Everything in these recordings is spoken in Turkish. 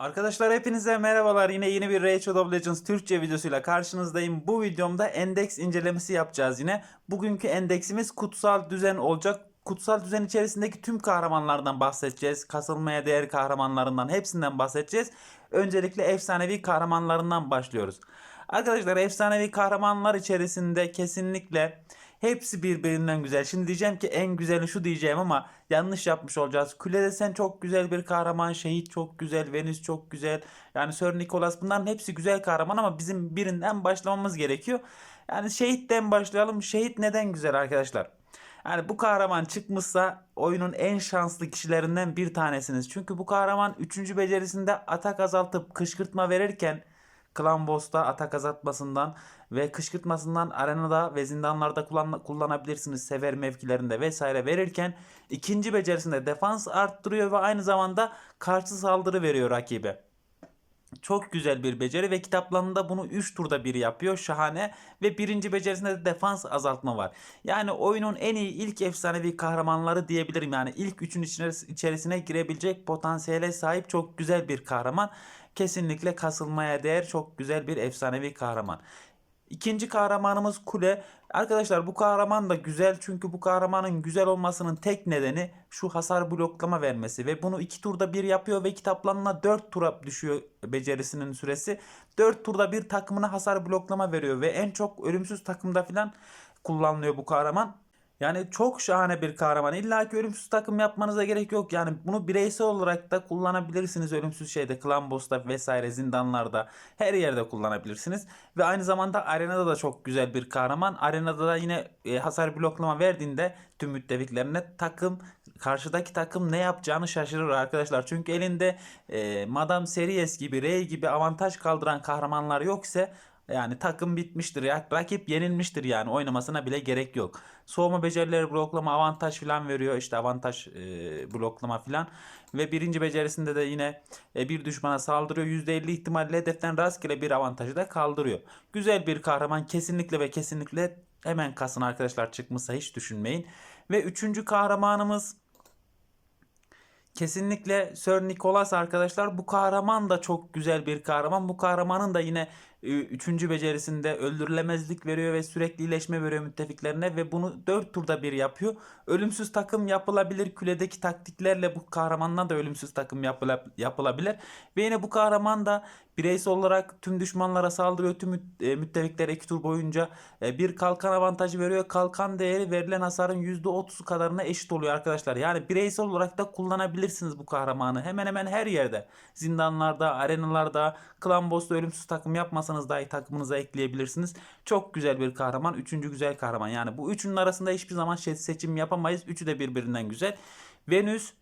Arkadaşlar hepinize merhabalar. Yine yeni bir Rachel of Legends Türkçe videosuyla karşınızdayım. Bu videomda endeks incelemesi yapacağız yine. Bugünkü endeksimiz kutsal düzen olacak. Kutsal düzen içerisindeki tüm kahramanlardan bahsedeceğiz. Kasılmaya değer kahramanlarından hepsinden bahsedeceğiz. Öncelikle efsanevi kahramanlarından başlıyoruz. Arkadaşlar efsanevi kahramanlar içerisinde kesinlikle hepsi birbirinden güzel. Şimdi diyeceğim ki en güzeli şu diyeceğim ama yanlış yapmış olacağız. Kule desen çok güzel bir kahraman, şehit çok güzel, Venüs çok güzel. Yani Sir Nicholas bunların hepsi güzel kahraman ama bizim birinden başlamamız gerekiyor. Yani şehitten başlayalım. Şehit neden güzel arkadaşlar? Yani bu kahraman çıkmışsa oyunun en şanslı kişilerinden bir tanesiniz. Çünkü bu kahraman 3. becerisinde atak azaltıp kışkırtma verirken Clan Boss'ta atak azaltmasından ve kışkırtmasından arenada ve zindanlarda kullan kullanabilirsiniz sever mevkilerinde vesaire verirken ikinci becerisinde defans arttırıyor ve aynı zamanda karşı saldırı veriyor rakibe. Çok güzel bir beceri ve kitaplarında bunu 3 turda bir yapıyor. Şahane. Ve birinci becerisinde de defans azaltma var. Yani oyunun en iyi ilk efsanevi kahramanları diyebilirim. Yani ilk üçün içerisine girebilecek potansiyele sahip çok güzel bir kahraman. Kesinlikle kasılmaya değer çok güzel bir efsanevi kahraman. İkinci kahramanımız Kule. Arkadaşlar bu kahraman da güzel çünkü bu kahramanın güzel olmasının tek nedeni şu hasar bloklama vermesi ve bunu iki turda bir yapıyor ve kitaplarına 4 tura düşüyor becerisinin süresi. 4 turda bir takımına hasar bloklama veriyor ve en çok ölümsüz takımda filan kullanılıyor bu kahraman. Yani çok şahane bir kahraman. İlla ki ölümsüz takım yapmanıza gerek yok. Yani bunu bireysel olarak da kullanabilirsiniz. Ölümsüz şeyde, Clan Boss'ta vesaire zindanlarda her yerde kullanabilirsiniz. Ve aynı zamanda arenada da çok güzel bir kahraman. Arenada da yine e, hasar bloklama verdiğinde tüm müttefiklerine takım karşıdaki takım ne yapacağını şaşırır arkadaşlar. Çünkü elinde e, Madame Series gibi, Rey gibi avantaj kaldıran kahramanlar yoksa yani takım bitmiştir ya. Rakip yenilmiştir yani. Oynamasına bile gerek yok. Soğuma becerileri bloklama avantaj falan veriyor. İşte avantaj e, bloklama falan. Ve birinci becerisinde de yine e, bir düşmana saldırıyor. %50 ihtimalle hedeften rastgele bir avantajı da kaldırıyor. Güzel bir kahraman. Kesinlikle ve kesinlikle hemen kasın arkadaşlar çıkmışsa hiç düşünmeyin. Ve üçüncü kahramanımız Kesinlikle Sir Nicholas arkadaşlar bu kahraman da çok güzel bir kahraman. Bu kahramanın da yine Üçüncü becerisinde öldürülemezlik veriyor ve sürekli iyileşme veriyor müttefiklerine ve bunu 4 turda bir yapıyor. Ölümsüz takım yapılabilir. Küledeki taktiklerle bu kahramandan da ölümsüz takım yapılabilir. Ve yine bu kahraman da bireysel olarak tüm düşmanlara saldırıyor. Tüm e, müttefiklere 2 tur boyunca e, bir kalkan avantajı veriyor. Kalkan değeri verilen hasarın %30'u kadarına eşit oluyor arkadaşlar. Yani bireysel olarak da kullanabilirsiniz bu kahramanı. Hemen hemen her yerde. Zindanlarda, arenalarda, klan boss'ta ölümsüz takım yapmasa yapamazsanız dahi takımınıza ekleyebilirsiniz. Çok güzel bir kahraman. Üçüncü güzel kahraman. Yani bu üçünün arasında hiçbir zaman seçim yapamayız. Üçü de birbirinden güzel. Venüs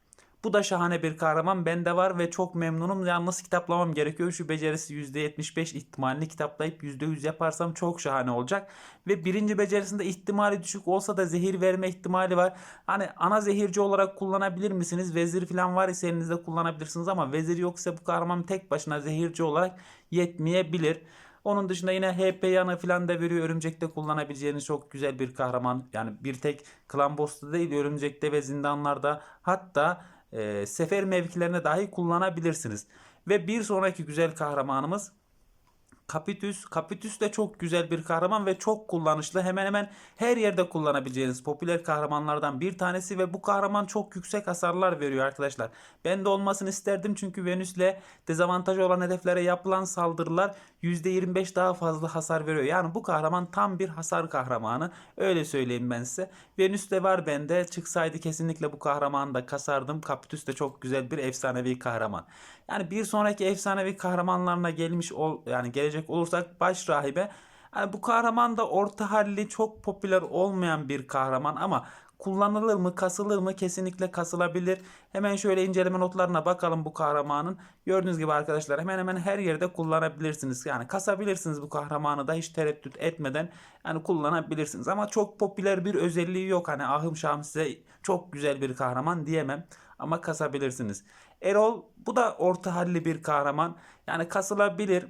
bu da şahane bir kahraman. Bende var ve çok memnunum. Yalnız kitaplamam gerekiyor. Şu becerisi %75 ihtimalini kitaplayıp %100 yaparsam çok şahane olacak. Ve birinci becerisinde ihtimali düşük olsa da zehir verme ihtimali var. Hani ana zehirci olarak kullanabilir misiniz? Vezir falan var ise elinizde kullanabilirsiniz ama vezir yoksa bu kahraman tek başına zehirci olarak yetmeyebilir. Onun dışında yine HP yanı falan da veriyor. Örümcekte kullanabileceğiniz çok güzel bir kahraman. Yani bir tek Clan Boss'ta değil örümcekte ve zindanlarda hatta e, sefer mevkilerine dahi kullanabilirsiniz. Ve bir sonraki güzel kahramanımız Capitüs. Capitüs de çok güzel bir kahraman ve çok kullanışlı. Hemen hemen her yerde kullanabileceğiniz popüler kahramanlardan bir tanesi ve bu kahraman çok yüksek hasarlar veriyor arkadaşlar. Ben de olmasını isterdim çünkü Venüs'le dezavantaj olan hedeflere yapılan saldırılar %25 daha fazla hasar veriyor. Yani bu kahraman tam bir hasar kahramanı. Öyle söyleyeyim ben size. Venüs de var bende. Çıksaydı kesinlikle bu kahramanı da kasardım. Capitüs de çok güzel bir efsanevi kahraman. Yani bir sonraki efsanevi kahramanlarına gelmiş ol yani gelecek olursak baş rahibe yani bu kahraman da orta halli çok popüler olmayan bir kahraman ama kullanılır mı kasılır mı kesinlikle kasılabilir. Hemen şöyle inceleme notlarına bakalım bu kahramanın. Gördüğünüz gibi arkadaşlar hemen hemen her yerde kullanabilirsiniz. Yani kasabilirsiniz bu kahramanı da hiç tereddüt etmeden yani kullanabilirsiniz. Ama çok popüler bir özelliği yok. Hani ahım şahım size çok güzel bir kahraman diyemem ama kasabilirsiniz. Erol bu da orta halli bir kahraman. Yani kasılabilir.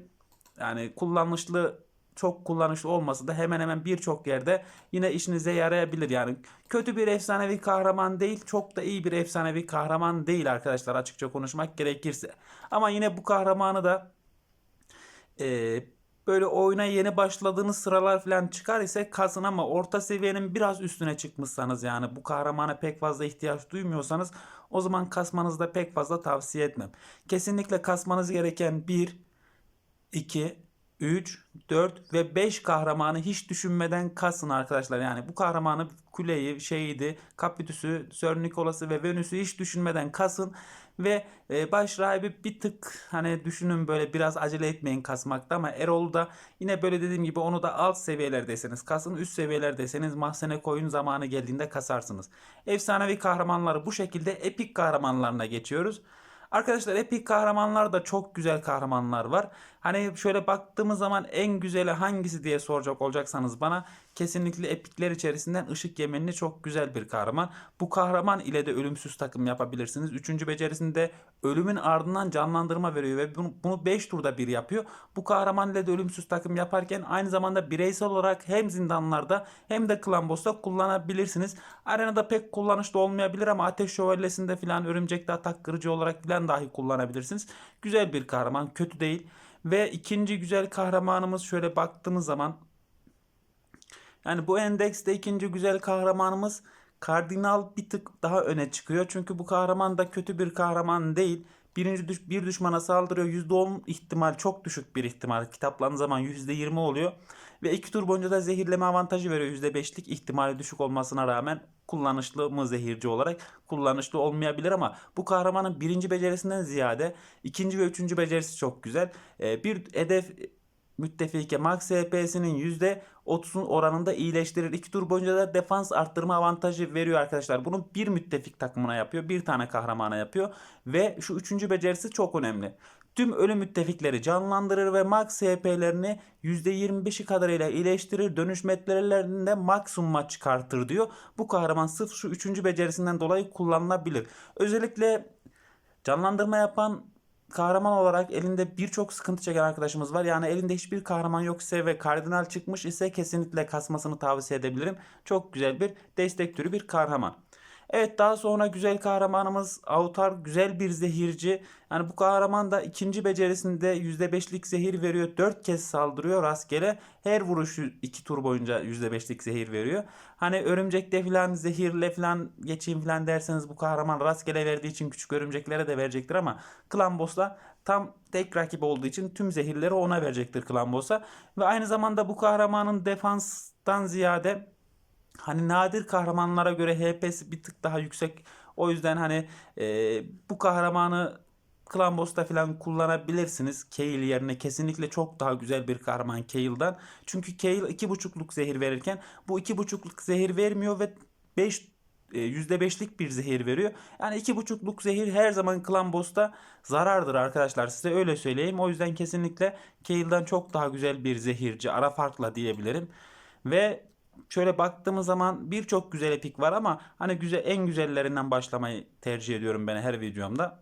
Yani kullanışlı çok kullanışlı olmasa da hemen hemen birçok yerde yine işinize yarayabilir. Yani kötü bir efsanevi kahraman değil, çok da iyi bir efsanevi kahraman değil arkadaşlar açıkça konuşmak gerekirse. Ama yine bu kahramanı da e, böyle oyuna yeni başladığınız sıralar falan çıkar ise kasın ama orta seviyenin biraz üstüne çıkmışsanız yani bu kahramana pek fazla ihtiyaç duymuyorsanız o zaman kasmanızı da pek fazla tavsiye etmem. Kesinlikle kasmanız gereken 1, 2, 3, 4 ve 5 kahramanı hiç düşünmeden kasın arkadaşlar. Yani bu kahramanı kuleyi, şeydi, Kapitüs'ü, Sir Nicholas'ı ve Venüs'ü hiç düşünmeden kasın ve e, baş rahibi bir tık hani düşünün böyle biraz acele etmeyin kasmakta ama Erol'u da yine böyle dediğim gibi onu da alt seviyelerdeseniz kasın üst seviyelerdeseniz mahzene koyun zamanı geldiğinde kasarsınız. Efsanevi kahramanları bu şekilde epik kahramanlarına geçiyoruz. Arkadaşlar epik kahramanlar da çok güzel kahramanlar var. Hani şöyle baktığımız zaman en güzeli hangisi diye soracak olacaksanız bana kesinlikle epikler içerisinden ışık yemenli çok güzel bir kahraman. Bu kahraman ile de ölümsüz takım yapabilirsiniz. Üçüncü becerisinde ölümün ardından canlandırma veriyor ve bunu 5 turda bir yapıyor. Bu kahraman ile de ölümsüz takım yaparken aynı zamanda bireysel olarak hem zindanlarda hem de klan boss'ta kullanabilirsiniz. Arenada pek kullanışlı olmayabilir ama ateş şövalyesinde filan örümcekte atak kırıcı olarak filan dahi kullanabilirsiniz. Güzel bir kahraman, kötü değil. Ve ikinci güzel kahramanımız şöyle baktığımız zaman yani bu endekste ikinci güzel kahramanımız Kardinal bir tık daha öne çıkıyor. Çünkü bu kahraman da kötü bir kahraman değil. Birinci düş bir düşmana saldırıyor. %10 ihtimal çok düşük bir ihtimal. Kitaplandığı zaman %20 oluyor. Ve iki tur boyunca da zehirleme avantajı veriyor. %5'lik ihtimali düşük olmasına rağmen kullanışlı mı zehirci olarak kullanışlı olmayabilir ama bu kahramanın birinci becerisinden ziyade ikinci ve üçüncü becerisi çok güzel. Ee, bir hedef müttefike max HP'sinin %30'un oranında iyileştirir. İki tur boyunca da defans arttırma avantajı veriyor arkadaşlar. Bunu bir müttefik takımına yapıyor. Bir tane kahramana yapıyor. Ve şu üçüncü becerisi çok önemli. Tüm ölü müttefikleri canlandırır ve max HP'lerini %25'i kadarıyla iyileştirir. Dönüş metrelerinde maksimuma çıkartır diyor. Bu kahraman sırf şu üçüncü becerisinden dolayı kullanılabilir. Özellikle canlandırma yapan kahraman olarak elinde birçok sıkıntı çeken arkadaşımız var. Yani elinde hiçbir kahraman yoksa ve kardinal çıkmış ise kesinlikle kasmasını tavsiye edebilirim. Çok güzel bir destek türü bir kahraman. Evet daha sonra güzel kahramanımız Autar güzel bir zehirci. Yani bu kahraman da ikinci becerisinde %5'lik zehir veriyor. 4 kez saldırıyor rastgele. Her vuruşu 2 tur boyunca %5'lik zehir veriyor. Hani örümcekte falan zehirle falan geçeyim falan derseniz bu kahraman rastgele verdiği için küçük örümceklere de verecektir ama Klan Boss'la tam tek rakip olduğu için tüm zehirleri ona verecektir Klan Boss'a. Ve aynı zamanda bu kahramanın defanstan ziyade Hani nadir kahramanlara göre HP'si bir tık daha yüksek. O yüzden hani e, bu kahramanı Clan Boss'ta falan kullanabilirsiniz. Kayle yerine kesinlikle çok daha güzel bir kahraman Kayle'dan. Çünkü Kayle 2.5'luk zehir verirken bu 2.5'luk zehir vermiyor ve 5 %5'lik bir zehir veriyor. Yani 2.5'luk zehir her zaman Clan Boss'ta zarardır arkadaşlar. Size öyle söyleyeyim. O yüzden kesinlikle Kayle'dan çok daha güzel bir zehirci. Ara farkla diyebilirim. Ve şöyle baktığımız zaman birçok güzel epik var ama hani güzel en güzellerinden başlamayı tercih ediyorum ben her videomda.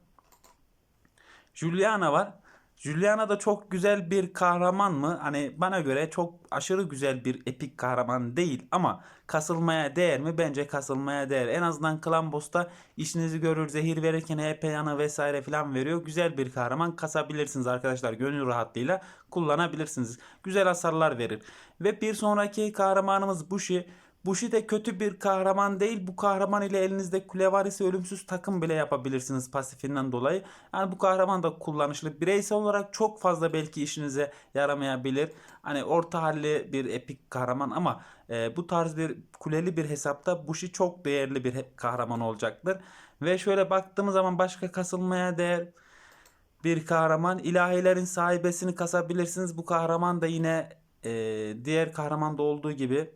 Juliana var. Juliana da çok güzel bir kahraman mı? Hani bana göre çok aşırı güzel bir epik kahraman değil ama kasılmaya değer mi? Bence kasılmaya değer. En azından Clan Boss'ta işinizi görür, zehir verirken HP yanı vesaire filan veriyor. Güzel bir kahraman kasabilirsiniz arkadaşlar. Gönül rahatlığıyla kullanabilirsiniz. Güzel hasarlar verir. Ve bir sonraki kahramanımız Bushi. Bushi de kötü bir kahraman değil. Bu kahraman ile elinizde kule var ise ölümsüz takım bile yapabilirsiniz pasifinden dolayı. Yani bu kahraman da kullanışlı. Bireysel olarak çok fazla belki işinize yaramayabilir. Hani orta halli bir epik kahraman ama e, bu tarz bir kuleli bir hesapta Bushi çok değerli bir kahraman olacaktır. Ve şöyle baktığımız zaman başka kasılmaya değer bir kahraman. ilahilerin sahibesini kasabilirsiniz. Bu kahraman da yine e, diğer kahramanda olduğu gibi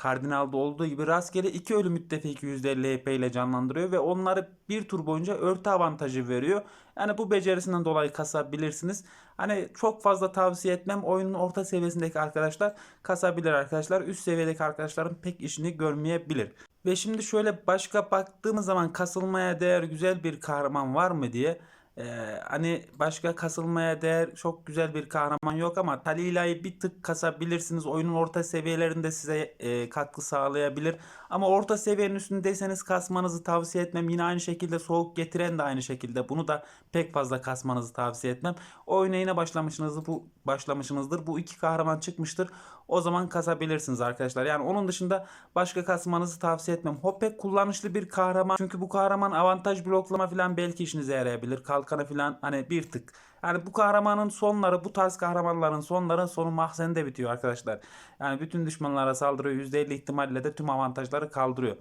Kardinal'da olduğu gibi rastgele iki ölü müttefiki %50 HP ile canlandırıyor ve onları bir tur boyunca örtü avantajı veriyor. Yani bu becerisinden dolayı kasabilirsiniz. Hani çok fazla tavsiye etmem. Oyunun orta seviyesindeki arkadaşlar kasabilir arkadaşlar. Üst seviyedeki arkadaşların pek işini görmeyebilir. Ve şimdi şöyle başka baktığımız zaman kasılmaya değer güzel bir kahraman var mı diye. Ee, hani başka kasılmaya değer çok güzel bir kahraman yok ama Talila'yı bir tık kasabilirsiniz. Oyunun orta seviyelerinde size e, katkı sağlayabilir. Ama orta seviyenin üstündeyseniz kasmanızı tavsiye etmem. Yine aynı şekilde soğuk getiren de aynı şekilde. Bunu da pek fazla kasmanızı tavsiye etmem. Oyuna yine başlamışsınızdır. Bu başlamışsınızdır. Bu iki kahraman çıkmıştır. O zaman kasabilirsiniz arkadaşlar. Yani onun dışında başka kasmanızı tavsiye etmem. Hopek kullanışlı bir kahraman. Çünkü bu kahraman avantaj bloklama falan belki işinize yarayabilir. Kalkanı falan hani bir tık. Yani bu kahramanın sonları bu tarz kahramanların sonları sonu mahzende bitiyor arkadaşlar. Yani bütün düşmanlara saldırıyor. %50 ihtimalle de tüm avantajları kaldırıyor.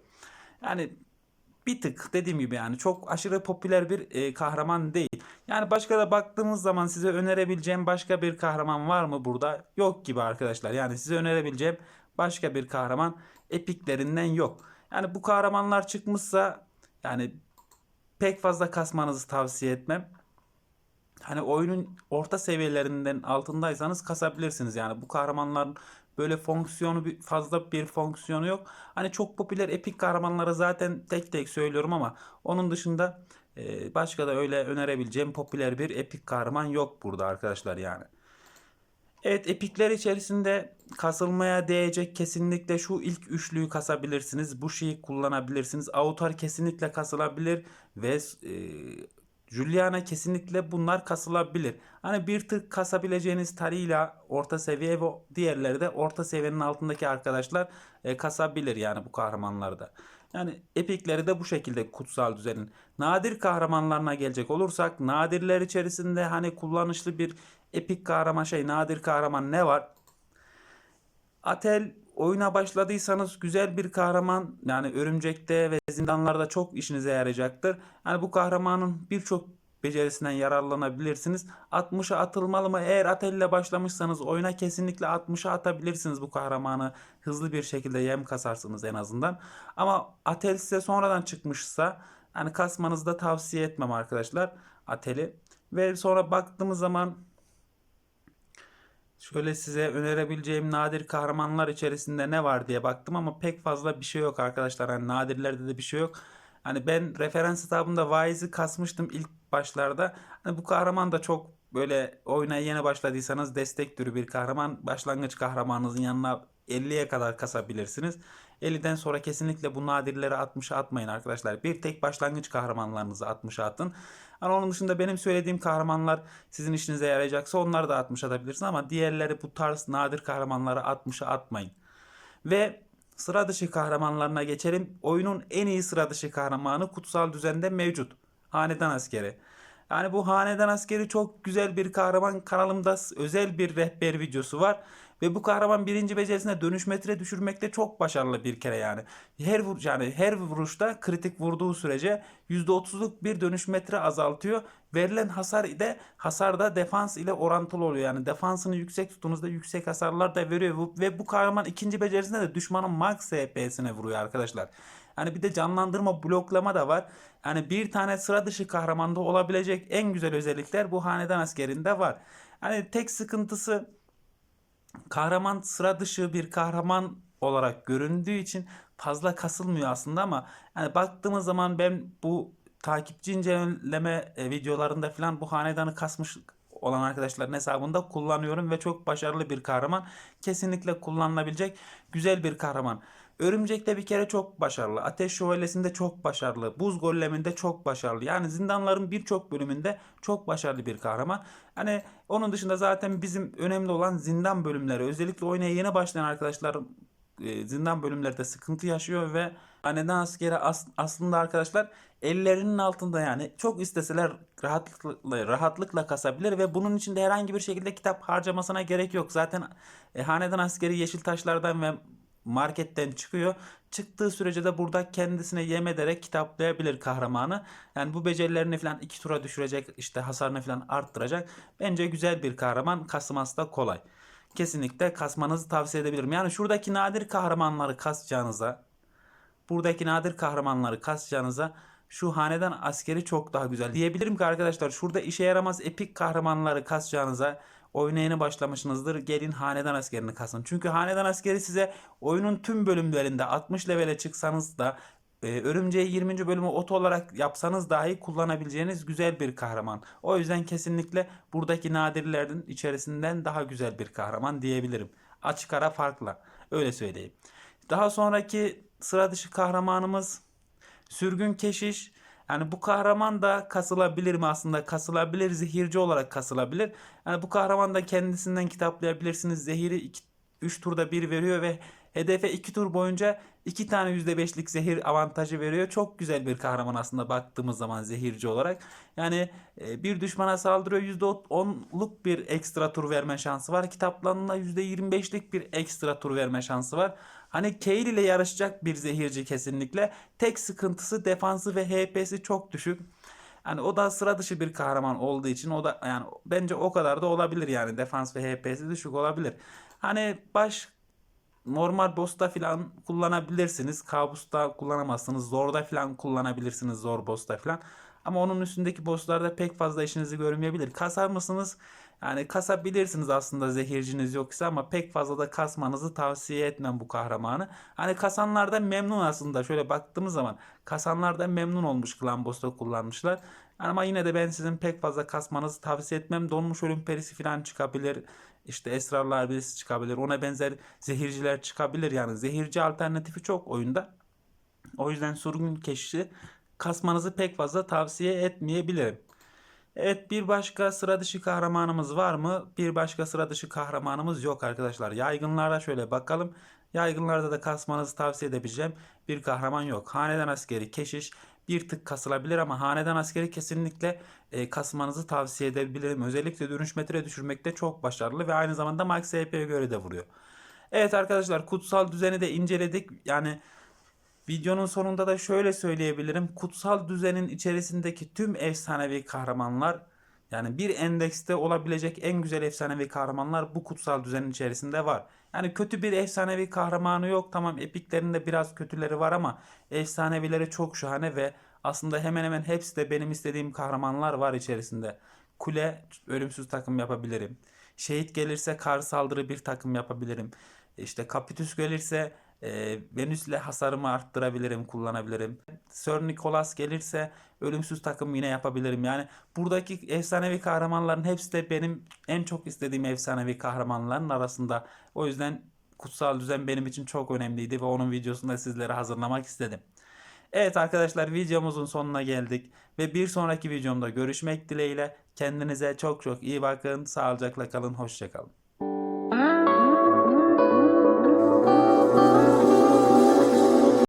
Yani bir tık dediğim gibi yani çok aşırı popüler bir e, kahraman değil. Yani başka da baktığımız zaman size önerebileceğim başka bir kahraman var mı burada? Yok gibi arkadaşlar. Yani size önerebileceğim başka bir kahraman epiklerinden yok. Yani bu kahramanlar çıkmışsa yani pek fazla kasmanızı tavsiye etmem. Hani oyunun orta seviyelerinden altındaysanız kasabilirsiniz. Yani bu kahramanların böyle fonksiyonu bir- fazla bir fonksiyonu yok. Hani çok popüler epik kahramanları zaten tek tek söylüyorum ama onun dışında e, başka da öyle önerebileceğim popüler bir epik kahraman yok burada arkadaşlar yani. Evet epikler içerisinde kasılmaya değecek kesinlikle şu ilk üçlüyü kasabilirsiniz. Bu şeyi kullanabilirsiniz. Autar kesinlikle kasılabilir ve e, Juliana kesinlikle bunlar kasılabilir. Hani bir tık kasabileceğiniz Taliyla orta seviye ve diğerleri de orta seviyenin altındaki arkadaşlar e, kasabilir yani bu kahramanlarda. Yani epikleri de bu şekilde kutsal düzenin. Nadir kahramanlarına gelecek olursak nadirler içerisinde hani kullanışlı bir epik kahraman şey nadir kahraman ne var? Atel oyuna başladıysanız güzel bir kahraman yani örümcekte ve zindanlarda çok işinize yarayacaktır. Yani bu kahramanın birçok becerisinden yararlanabilirsiniz. 60'a atılmalı mı? Eğer Atel ile başlamışsanız oyuna kesinlikle 60'a atabilirsiniz bu kahramanı. Hızlı bir şekilde yem kasarsınız en azından. Ama Atel size sonradan çıkmışsa yani kasmanızı da tavsiye etmem arkadaşlar Atel'i. Ve sonra baktığımız zaman Şöyle size önerebileceğim nadir kahramanlar içerisinde ne var diye baktım ama pek fazla bir şey yok arkadaşlar. Hani nadirlerde de bir şey yok. Hani ben referans hesabımda Wise'ı kasmıştım ilk başlarda. Hani bu kahraman da çok böyle oyuna yeni başladıysanız destek türü bir kahraman. Başlangıç kahramanınızın yanına 50'ye kadar kasabilirsiniz. 50'den sonra kesinlikle bu nadirleri 60'a atmayın arkadaşlar. Bir tek başlangıç kahramanlarınızı 60'a atın. Ama onun dışında benim söylediğim kahramanlar sizin işinize yarayacaksa onları da 60 atabilirsiniz ama diğerleri bu tarz nadir kahramanları 60'a atmayın. Ve sıra dışı kahramanlarına geçelim. Oyunun en iyi sıra dışı kahramanı kutsal düzende mevcut. Hanedan askeri. Yani bu hanedan askeri çok güzel bir kahraman. Kanalımda özel bir rehber videosu var. Ve bu kahraman birinci becerisine dönüş metre düşürmekte çok başarılı bir kere yani. Her vur yani her vuruşta kritik vurduğu sürece %30'luk bir dönüş metre azaltıyor. Verilen hasar ile hasar da defans ile orantılı oluyor. Yani defansını yüksek tuttuğunuzda yüksek hasarlar da veriyor. Ve bu kahraman ikinci becerisinde de düşmanın max HP'sine vuruyor arkadaşlar. Yani bir de canlandırma bloklama da var. Yani bir tane sıra dışı kahramanda olabilecek en güzel özellikler bu hanedan askerinde var. Hani tek sıkıntısı kahraman sıra dışı bir kahraman olarak göründüğü için fazla kasılmıyor aslında ama yani baktığımız zaman ben bu takipçi inceleme e, videolarında falan bu hanedanı kasmış olan arkadaşların hesabında kullanıyorum ve çok başarılı bir kahraman. Kesinlikle kullanılabilecek güzel bir kahraman. Örümcek'te bir kere çok başarılı. Ateş Şövalyesi'nde çok başarılı. Buz Golemi'nde çok başarılı. Yani zindanların birçok bölümünde çok başarılı bir kahraman. Hani onun dışında zaten bizim önemli olan zindan bölümleri. Özellikle oynaya yeni başlayan arkadaşlar e, zindan bölümlerde sıkıntı yaşıyor ve haneden askeri as- aslında arkadaşlar ellerinin altında yani çok isteseler rahatlıkla rahatlıkla kasabilir ve bunun için de herhangi bir şekilde kitap harcamasına gerek yok. Zaten e, hanedan askeri yeşil taşlardan ve marketten çıkıyor. Çıktığı sürece de burada kendisine yem ederek kitaplayabilir kahramanı. Yani bu becerilerini falan iki tura düşürecek işte hasarını falan arttıracak. Bence güzel bir kahraman kasması da kolay. Kesinlikle kasmanızı tavsiye edebilirim. Yani şuradaki nadir kahramanları kasacağınıza buradaki nadir kahramanları kasacağınıza şu hanedan askeri çok daha güzel. Diyebilirim ki arkadaşlar şurada işe yaramaz epik kahramanları kasacağınıza oyuna yeni başlamışsınızdır. Gelin hanedan askerini kasın. Çünkü hanedan askeri size oyunun tüm bölümlerinde 60 levele çıksanız da e, Örümceği 20. bölümü oto olarak yapsanız dahi kullanabileceğiniz güzel bir kahraman. O yüzden kesinlikle buradaki nadirlerin içerisinden daha güzel bir kahraman diyebilirim. Açık ara farkla. Öyle söyleyeyim. Daha sonraki sıra dışı kahramanımız Sürgün Keşiş. Yani bu kahraman da kasılabilir mi aslında? Kasılabilir, zehirci olarak kasılabilir. Yani bu kahraman da kendisinden kitaplayabilirsiniz. Zehiri 3 turda bir veriyor ve hedefe 2 tur boyunca 2 tane %5'lik zehir avantajı veriyor. Çok güzel bir kahraman aslında baktığımız zaman zehirci olarak. Yani e, bir düşmana saldırıyor %10'luk bir ekstra tur verme şansı var. Kitaplarında %25'lik bir ekstra tur verme şansı var. Hani Kayle ile yarışacak bir zehirci kesinlikle. Tek sıkıntısı defansı ve HP'si çok düşük. Yani o da sıra dışı bir kahraman olduğu için o da yani bence o kadar da olabilir yani defans ve HP'si düşük olabilir. Hani baş normal boss'ta falan kullanabilirsiniz. Kabus'ta kullanamazsınız. Zor'da falan kullanabilirsiniz. Zor boss'ta falan. Ama onun üstündeki boss'larda pek fazla işinizi görmeyebilir. Kasar mısınız? Yani kasabilirsiniz aslında zehirciniz yoksa ama pek fazla da kasmanızı tavsiye etmem bu kahramanı. Hani kasanlardan memnun aslında. Şöyle baktığımız zaman kasanlardan memnun olmuş Clan Boss'ta kullanmışlar. Ama yine de ben sizin pek fazla kasmanızı tavsiye etmem. Donmuş ölüm perisi falan çıkabilir. İşte esrarlar birisi çıkabilir. Ona benzer zehirciler çıkabilir. Yani zehirci alternatifi çok oyunda. O yüzden sürgün keşişi kasmanızı pek fazla tavsiye etmeyebilirim. Evet bir başka sıra dışı kahramanımız var mı? Bir başka sıra dışı kahramanımız yok arkadaşlar. Yaygınlara şöyle bakalım. Yaygınlarda da kasmanızı tavsiye edebileceğim bir kahraman yok. Hanedan askeri keşiş bir tık kasılabilir ama hanedan askeri kesinlikle e, kasmanızı tavsiye edebilirim. Özellikle dönüş metre düşürmekte çok başarılı ve aynı zamanda max HP'ye göre de vuruyor. Evet arkadaşlar kutsal düzeni de inceledik. Yani Videonun sonunda da şöyle söyleyebilirim. Kutsal düzenin içerisindeki tüm efsanevi kahramanlar yani bir endekste olabilecek en güzel efsanevi kahramanlar bu kutsal düzenin içerisinde var. Yani kötü bir efsanevi kahramanı yok. Tamam epiklerinde biraz kötüleri var ama efsanevileri çok şahane ve aslında hemen hemen hepsi de benim istediğim kahramanlar var içerisinde. Kule ölümsüz takım yapabilirim. Şehit gelirse kar saldırı bir takım yapabilirim. İşte Kapitüs gelirse e, Venüs'le hasarımı arttırabilirim, kullanabilirim. Sir Nicholas gelirse ölümsüz takım yine yapabilirim. Yani buradaki efsanevi kahramanların hepsi de benim en çok istediğim efsanevi kahramanların arasında. O yüzden kutsal düzen benim için çok önemliydi ve onun videosunu da sizlere hazırlamak istedim. Evet arkadaşlar videomuzun sonuna geldik ve bir sonraki videomda görüşmek dileğiyle kendinize çok çok iyi bakın, sağlıcakla kalın, hoşçakalın.